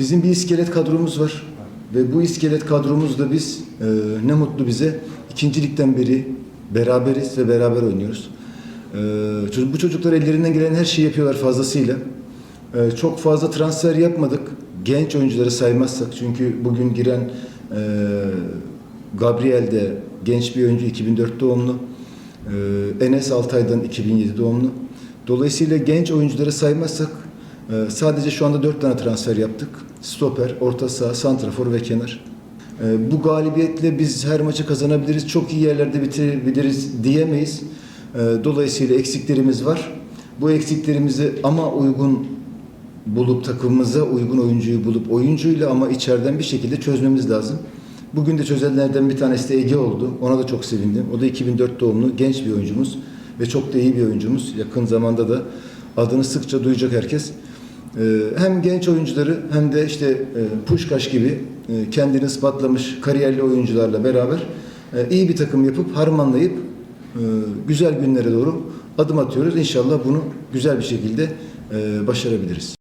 Bizim bir iskelet kadromuz var. Ve bu iskelet kadromuzda biz e, ne mutlu bize. İkincilikten beri beraberiz ve beraber oynuyoruz. E, bu çocuklar ellerinden gelen her şeyi yapıyorlar fazlasıyla. E, çok fazla transfer yapmadık. Genç oyuncuları saymazsak. Çünkü bugün giren e, Gabriel de genç bir oyuncu 2004 doğumlu. E, Enes Altay'dan 2007 doğumlu. Dolayısıyla genç oyuncuları saymazsak e, sadece şu anda 4 tane transfer yaptık. Stoper, orta saha, santrafor ve kenar. E, Bu galibiyetle biz her maçı kazanabiliriz, çok iyi yerlerde bitirebiliriz diyemeyiz. E, Dolayısıyla eksiklerimiz var. Bu eksiklerimizi ama uygun bulup takımımıza uygun oyuncuyu bulup oyuncuyla ama içeriden bir şekilde çözmemiz lazım. Bugün de çözenlerden bir tanesi de Ege oldu. Ona da çok sevindim. O da 2004 doğumlu genç bir oyuncumuz ve çok da iyi bir oyuncumuz. Yakın zamanda da adını sıkça duyacak herkes. Ee, Hem genç oyuncuları hem de işte e, Puşkaş gibi e, kendini ispatlamış kariyerli oyuncularla beraber e, iyi bir takım yapıp harmanlayıp güzel günlere doğru adım atıyoruz. İnşallah bunu güzel bir şekilde başarabiliriz.